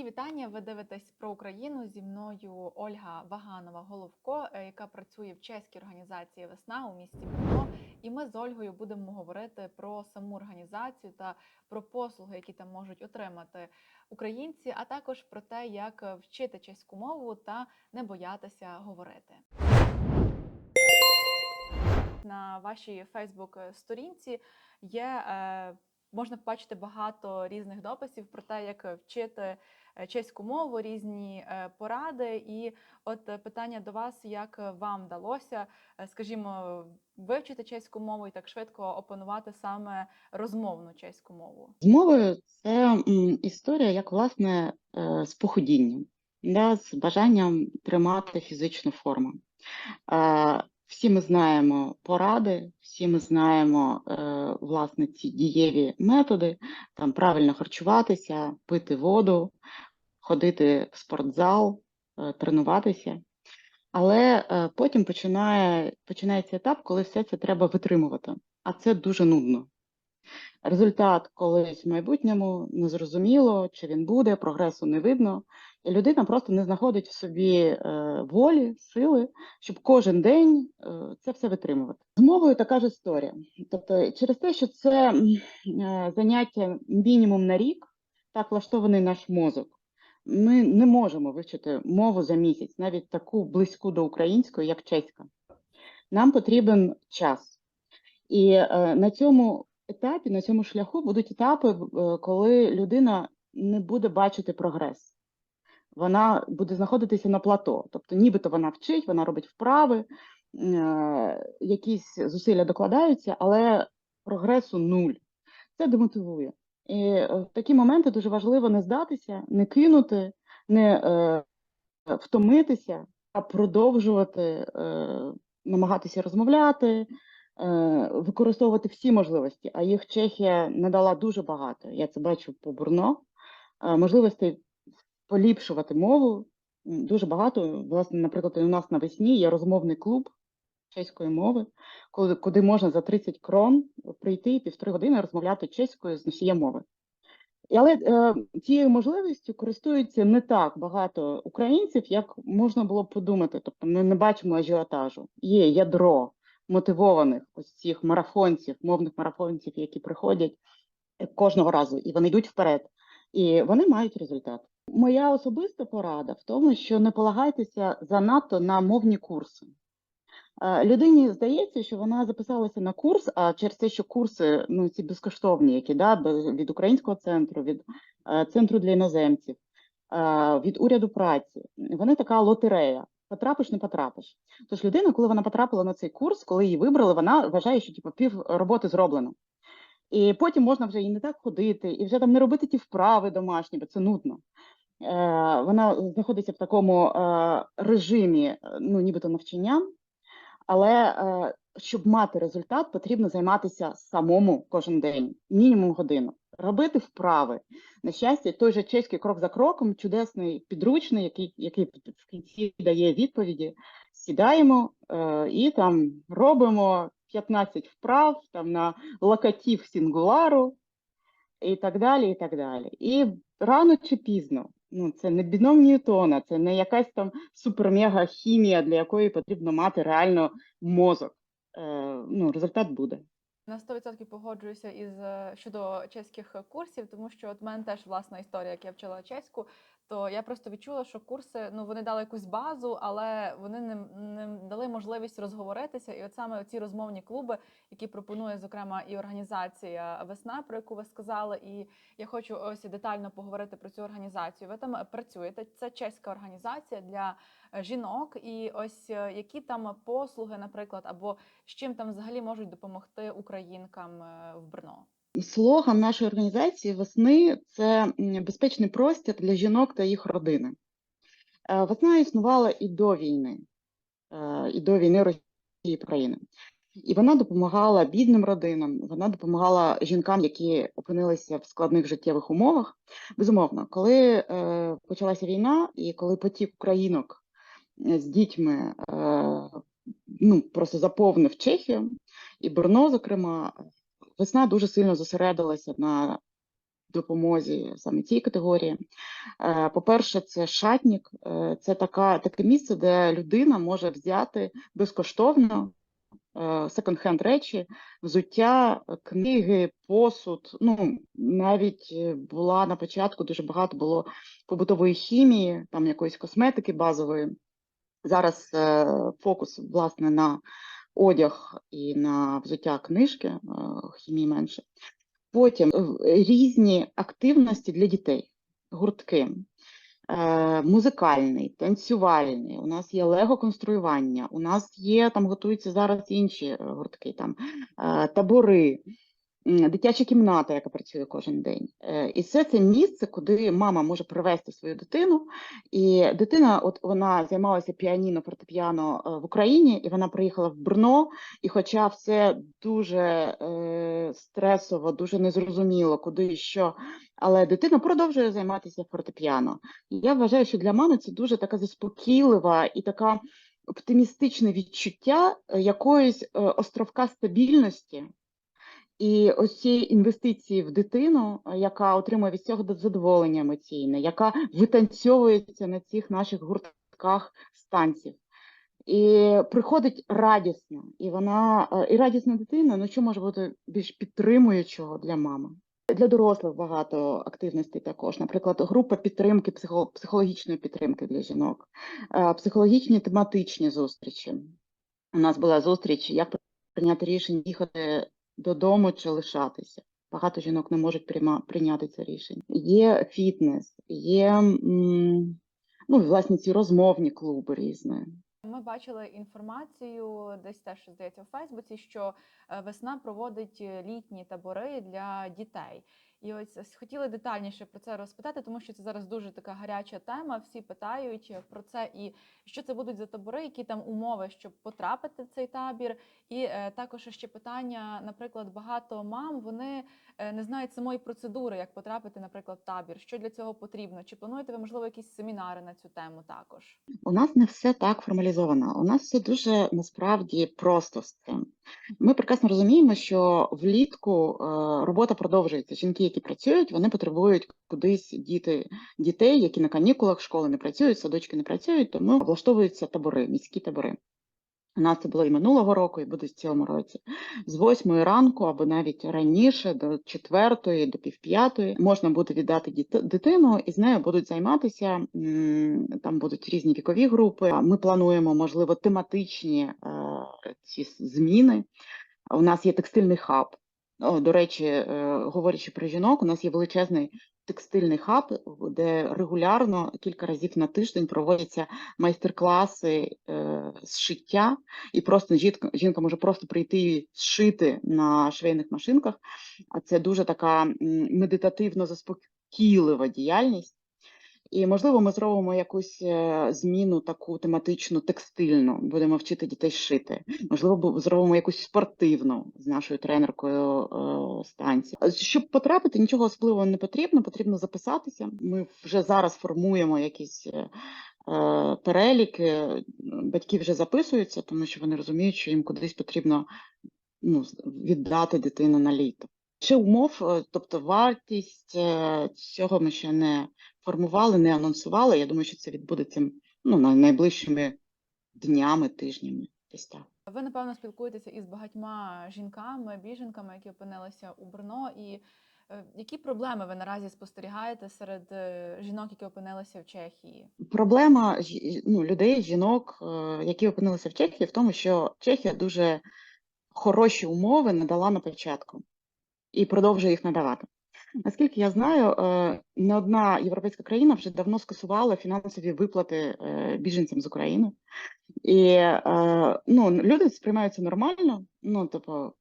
Мої вітання. Ви дивитесь про Україну зі мною Ольга Ваганова Головко, е, яка працює в чеській організації Весна у місті Брно. І ми з Ольгою будемо говорити про саму організацію та про послуги, які там можуть отримати українці, а також про те, як вчити чеську мову та не боятися говорити. На вашій Фейсбук-сторінці є е, можна побачити багато різних дописів про те, як вчити е, чеську мову, різні е, поради. І от е, питання до вас, як вам вдалося, скажімо, вивчити чеську мову і так швидко опанувати саме розмовну чеську мову? З мовою це історія, як власне з походінням, з бажанням тримати фізичну форму. Всі ми знаємо поради, всі ми знаємо е, власне ці дієві методи, там правильно харчуватися, пити воду, ходити в спортзал, е, тренуватися. Але е, потім починає, починається етап, коли все це треба витримувати, а це дуже нудно. Результат колись в майбутньому незрозуміло, чи він буде, прогресу не видно, людина просто не знаходить в собі е, волі, сили, щоб кожен день е, це все витримувати. З мовою така ж історія. Тобто, через те, що це е, заняття мінімум на рік, так влаштований наш мозок. Ми не можемо вивчити мову за місяць, навіть таку близьку до української, як чеська. Нам потрібен час. І на цьому етапі, на цьому шляху будуть етапи, коли людина не буде бачити прогрес. Вона буде знаходитися на плато. Тобто, нібито вона вчить, вона робить вправи, е, якісь зусилля докладаються, але прогресу нуль. Це демотивує. І е, в такі моменти дуже важливо не здатися, не кинути, не е, втомитися, а продовжувати е, намагатися розмовляти, е, використовувати всі можливості. А їх Чехія не дала дуже багато. Я це бачу по Бурно. Е, можливостей поліпшувати мову дуже багато. Власне, наприклад, у нас навесні є розмовний клуб чеської мови, коли, куди можна за 30 крон прийти і півтори години розмовляти чеською з носієм мови. Але е, цією можливістю користуються не так багато українців, як можна було б подумати. Тобто ми не бачимо ажіотажу. Є ядро мотивованих ось цих марафонців, мовних марафонців, які приходять е, кожного разу, і вони йдуть вперед, і вони мають результат. Моя особиста порада в тому, що не полагайтеся занадто на мовні курси. Е, Людині здається, що вона записалася на курс, а через те, що курси ну, ці безкоштовні, які да, від українського центру, від е, центру для іноземців, е, від уряду праці, вони така лотерея. Потрапиш, не потрапиш. Тож людина, коли вона потрапила на цей курс, коли її вибрали, вона вважає, що типу, пів роботи зроблено. І потім можна вже і не так ходити, і вже там не робити ті вправи домашні, бо це нудно. Е, Вона знаходиться в такому е, режимі, е, ну, нібито навчання, але щоб мати результат, потрібно займатися самому кожен день, мінімум годину. Робити вправи. На щастя, той же чеський крок за кроком, чудесний підручний, який, який в кінці дає відповіді. Сідаємо і там робимо 15 вправ там, на локатив сингулару і так далі. І так далі. І рано чи пізно, ну це не біном Ньютона, це не якась там супермега хімія, для якої потрібно мати реально мозок. Е, ну, результат буде. На 100% погоджуюся із е, щодо чеських курсів, тому що от мене теж власна історія, як я вчила чеську. То я просто відчула, що курси ну вони дали якусь базу, але вони не, не дали можливість розговоритися. І от саме ці розмовні клуби, які пропонує зокрема і організація Весна, про яку ви сказали, і я хочу ось детально поговорити про цю організацію. Ви там працюєте. Це чеська організація для жінок, і ось е, які там послуги, наприклад, або з чим там взагалі можуть допомогти українкам е, в Брно. Слоган нашої організації весни це безпечний простір для жінок та їх родини. Е, Весна існувала і до війни, е, і до війни Росії України. І вона допомагала бідним родинам, вона допомагала жінкам, які опинилися в складних життєвих умовах. Безумовно, коли е, почалася війна, і коли потік українок е, з дітьми е, ну, просто заповнив Чехію і Брно, зокрема, весна дуже сильно зосередилася на допомозі саме цій категорії. Е, По-перше, це шатнік, е, це така, таке місце, де людина може взяти безкоштовно е, секонд-хенд речі, взуття, книги, посуд. Ну, навіть була на початку дуже багато було побутової хімії, там якоїсь косметики базової. Зараз е, фокус, власне, на одяг і на взуття книжки, е, хімії менше. Потім різні активності для дітей, гуртки. Е, Музикальний, танцювальний, у нас є лего-конструювання, у нас є, там готуються зараз інші гуртки, там табори, дитяча кімната, яка працює кожен день. Е, І все це місце, куди мама може привезти свою дитину. І дитина, от вона займалася піаніно, фортепіано е, в Україні, і вона приїхала в Брно, і хоча все дуже е, стресово, дуже незрозуміло, куди і що, але дитина продовжує займатися фортепіано. І я вважаю, що для мами це дуже така заспокійлива і така оптимістичне відчуття е, якоїсь островка стабільності. І ось ці інвестиції в дитину, е, яка отримує від цього задоволення емоційне, яка витанцьовується на цих наших гуртках станців. І приходить радісно, і вона е, і радісна дитина, ну що може бути більш підтримуючого для мами? Для дорослих багато активностей також. Наприклад, група підтримки, психологічної підтримки для жінок, е, психологічні тематичні зустрічі. У нас була зустріч, як прийняти рішення їхати додому чи лишатися. Багато жінок не можуть прийма- прийняти це рішення. Є фітнес, є ну, власне ці розмовні клуби різні. Ми бачили інформацію десь теж здається у Фейсбуці, що е, весна проводить е, літні табори для дітей. І ось хотіли детальніше про це розпитати, тому що це зараз дуже така гаряча тема. Всі питають е, про це і що це будуть за табори, які там умови, щоб потрапити в цей табір. І е, також ще питання, наприклад, багато мам вони е, не знають самої процедури, як потрапити, наприклад, в табір. Що для цього потрібно? Чи плануєте ви можливо якісь семінари на цю тему також? У нас не все так формалізовано. У нас все дуже насправді просто з цим. Ми прекрасно розуміємо, що влітку робота продовжується. Жінки, які працюють, вони потребують кудись діти дітей, які на канікулах школи не працюють, садочки не працюють, тому влаштовуються табори, міські табори. У нас це було і минулого року, і буде в цьому році. З восьмої ранку або навіть раніше, до четвертої, до півп'ятої, можна буде віддати дитину, і з нею будуть займатися. Там будуть різні вікові групи. Ми плануємо, можливо, тематичні е, ці зміни. У нас є текстильний хаб. До речі, е, говорячи про жінок, у нас є величезний текстильний хаб, де регулярно кілька разів на тиждень проводяться майстер-класи е, з шиття, і просто жінка, жінка може просто прийти і зшити на швейних машинках. А це дуже така медитативно заспокійлива діяльність. І, можливо, ми зробимо якусь е, зміну таку тематичну, текстильну, будемо вчити дітей шити. Можливо, зробимо якусь спортивну з нашою тренеркою е, станції. Щоб потрапити, нічого особливого не потрібно, потрібно записатися. Ми вже зараз формуємо якісь е, е, переліки. Батьки вже записуються, тому що вони розуміють, що їм кудись потрібно ну, віддати дитину на літо. Ще умов, е, тобто вартість е, цього ми ще не формували, не анонсували. Я думаю, що це відбудеться ну, на- найближчими днями, тижнями. Десь так. Ви напевно спілкуєтеся із багатьма жінками, біженками, які опинилися у Брно. І е, які проблеми ви наразі спостерігаєте серед жінок, які опинилися в Чехії? Проблема ну, людей, жінок, які опинилися в Чехії, в тому, що Чехія дуже хороші умови надала на початку і продовжує їх надавати. Наскільки я знаю, е, не одна європейська країна вже давно скасувала фінансові виплати е, біженцям з України. І е, ну, люди сприймаються нормально. Ну, типу,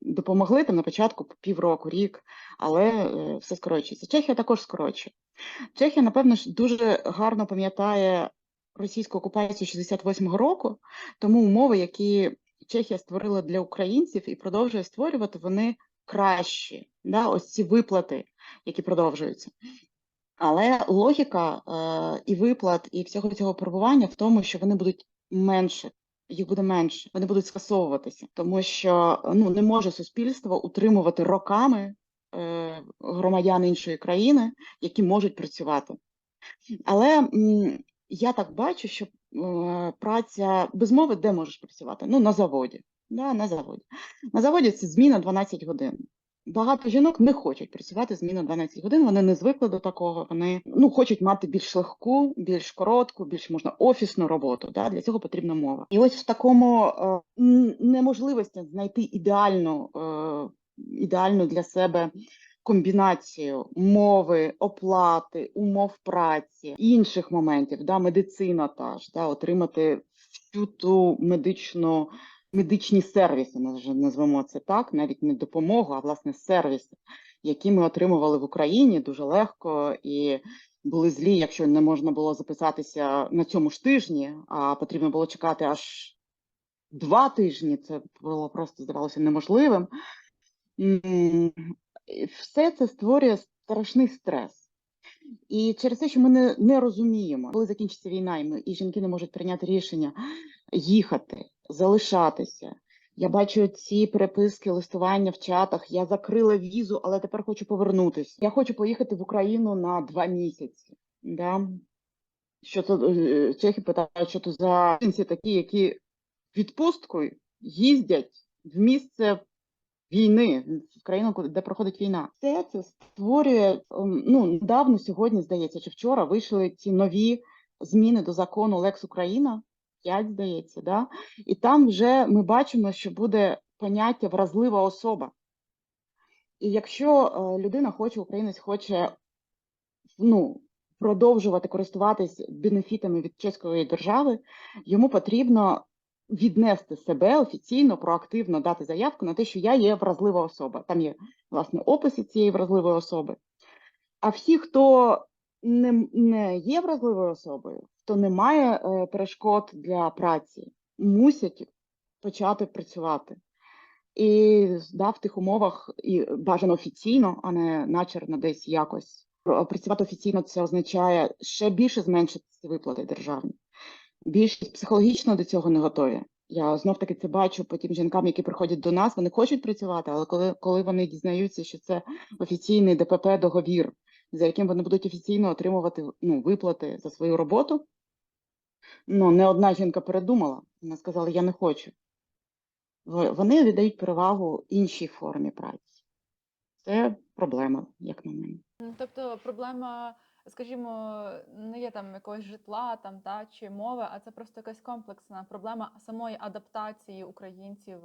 допомогли там на початку півроку, рік, але все скорочується. Чехія також скорочує. Чехія, напевно, ж дуже гарно пам'ятає російську окупацію 68-го року, тому умови, які Чехія створила для українців і продовжує створювати, вони кращі. Да? Ось ці виплати, які продовжуються. Але логіка е, і виплат, і всього цього перебування в тому, що вони будуть менше, їх буде менше, вони будуть скасовуватися, тому що ну не може суспільство утримувати роками е, громадян іншої країни, які можуть працювати. Але м, я так бачу, що е, праця без мови де можеш працювати? Ну, на заводі. Да, на заводі. На заводі це зміна 12 годин. Багато жінок не хочуть працювати зміну 12 годин, вони не звикли до такого, вони ну, хочуть мати більш легку, більш коротку, більш можна офісну роботу. Да? Для цього потрібна мова. І ось в такому е, неможливості знайти ідеальну, е, ідеальну для себе комбінацію мови, оплати, умов праці, інших моментів, да, медицина та ж, да, отримати всю ту медичну, медичні сервіси, наз- назвемо це так, навіть не допомогу, а власне сервіси, які ми отримували в Україні дуже легко і були злі, якщо не можна було записатися на цьому ж тижні, а потрібно було чекати аж два тижні. Це було просто здавалося неможливим. Все це створює страшний стрес. І через те, що ми не, не розуміємо, коли закінчиться війна, і, ми, і жінки не можуть прийняти рішення їхати, залишатися. Я бачу ці переписки, листування в чатах. Я закрила візу, але тепер хочу повернутися. Я хочу поїхати в Україну на два місяці. Да? Що це е, чехи питають, що то за такі, які відпусткою їздять в місце війни, в країну, де проходить війна. Все це створює ем, ну недавно, сьогодні здається, чи вчора вийшли ці нові зміни до закону Лекс Україна. 5, здається, да? і там вже ми бачимо, що буде поняття вразлива особа. І якщо е, людина хоче, українець хоче ну, продовжувати користуватись бенефітами від чеської держави, йому потрібно віднести себе офіційно, проактивно дати заявку на те, що я є вразлива особа. Там є власне описи цієї вразливої особи. А всі, хто не, не є вразливою особою, хто не має е, перешкод для праці, мусять почати працювати. І да, в тих умовах і бажано офіційно, а не начерно десь якось. Працювати офіційно це означає ще більше зменшити виплати державні. Більшість психологічно до цього не готові. Я знов таки це бачу по тим жінкам, які приходять до нас. Вони хочуть працювати, але коли, коли вони дізнаються, що це офіційний ДПП договір, за яким вони будуть офіційно отримувати ну, виплати за свою роботу. Ну, не одна жінка передумала. Вона сказала, я не хочу. Вони віддають перевагу іншій формі праці. Це проблема, як на мене. Ну, Тобто проблема, скажімо, не є там якогось житла там та чи мови, а це просто якась комплексна проблема самої адаптації українців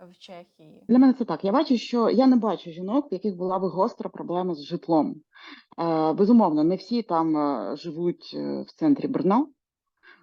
в Чехії. Для мене це так. Я бачу, що я не бачу жінок, в яких була би гостра проблема з житлом. Е, безумовно, не всі там е, живуть е, в центрі Брно,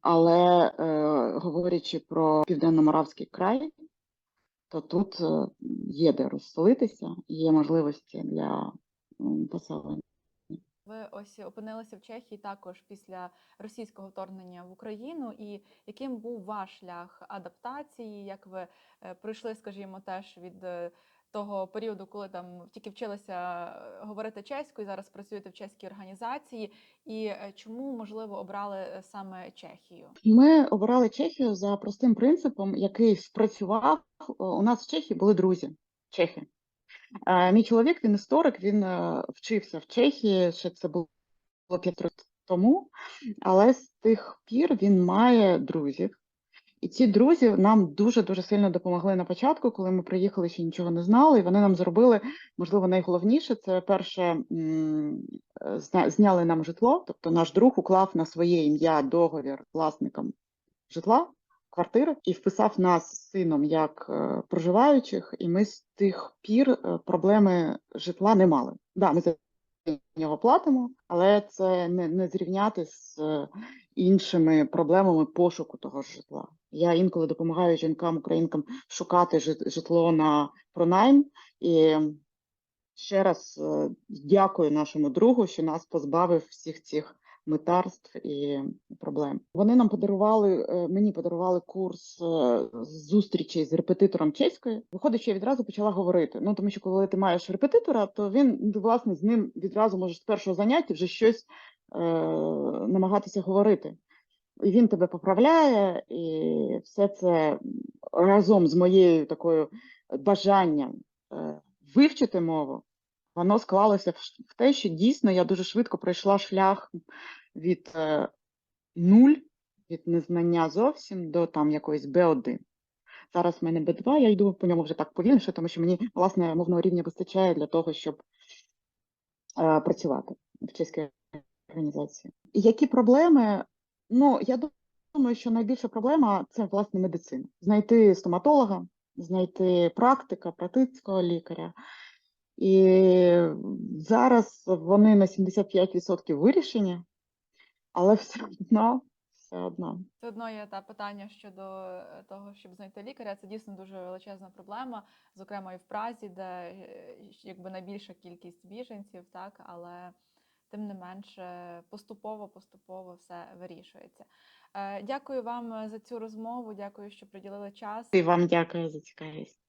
але е, говорячи про південно-моравський край, то тут е, є де розселитися, є можливості для поселення. Ви ось опинилися в Чехії також після російського вторгнення в Україну. І яким був ваш шлях адаптації? Як ви е, пройшли, скажімо, теж від е, того періоду, коли там тільки вчилися е, говорити чеською, зараз працюєте в чеській організації, і чому можливо обрали саме Чехію? Ми обирали Чехію за простим принципом, який спрацював. У нас в Чехії були друзі, чехи. Мій чоловік, він історик, він е, вчився в Чехії, ще це було 5 років тому, але з тих пір він має друзів. І ці друзі нам дуже-дуже сильно допомогли на початку, коли ми приїхали, ще нічого не знали, і вони нам зробили, можливо, найголовніше, це перше зняли нам житло, тобто наш друг уклав на своє ім'я договір з власником житла, квартири, і вписав нас з сином як е, проживаючих, і ми з тих пір е, проблеми житла не мали. Да, ми за нього платимо, але це не, не зрівняти з е, іншими проблемами пошуку того ж житла. Я інколи допомагаю жінкам, українкам шукати житло на пронайм. І ще раз дякую нашому другу, що нас позбавив всіх цих митарств і проблем. Вони нам подарували, е, мені подарували курс е, зустрічей з репетитором чеської. Виходить, що я відразу почала говорити. Ну тому що коли ти маєш репетитора, то він власне з ним відразу може з першого заняття вже щось е, намагатися говорити. І він тебе поправляє, і все це разом з моєю такою бажанням е, вивчити мову, воно склалося в те, що дійсно я дуже швидко пройшла шлях від е, нуль, від незнання зовсім до там якоїсь Б1. Зараз в мене Б2, я йду по ньому вже так повільніше, тому що мені власне мовного рівня вистачає для того, щоб е, працювати в чеській організації. Які проблеми? Ну, я думаю, що найбільша проблема це власне медицина. Знайти стоматолога, знайти практика, практичного лікаря. І зараз вони на 75% вирішені, але все одно, все одно. Все одно є та питання щодо е, того, щоб знайти лікаря. Це дійсно дуже величезна проблема, зокрема і в Празі, де е, якби найбільша кількість біженців, так але тим не менше поступово, поступово все вирішується. Е, Дякую вам за цю розмову. Дякую, що приділили час. І вам дякую за цікавість.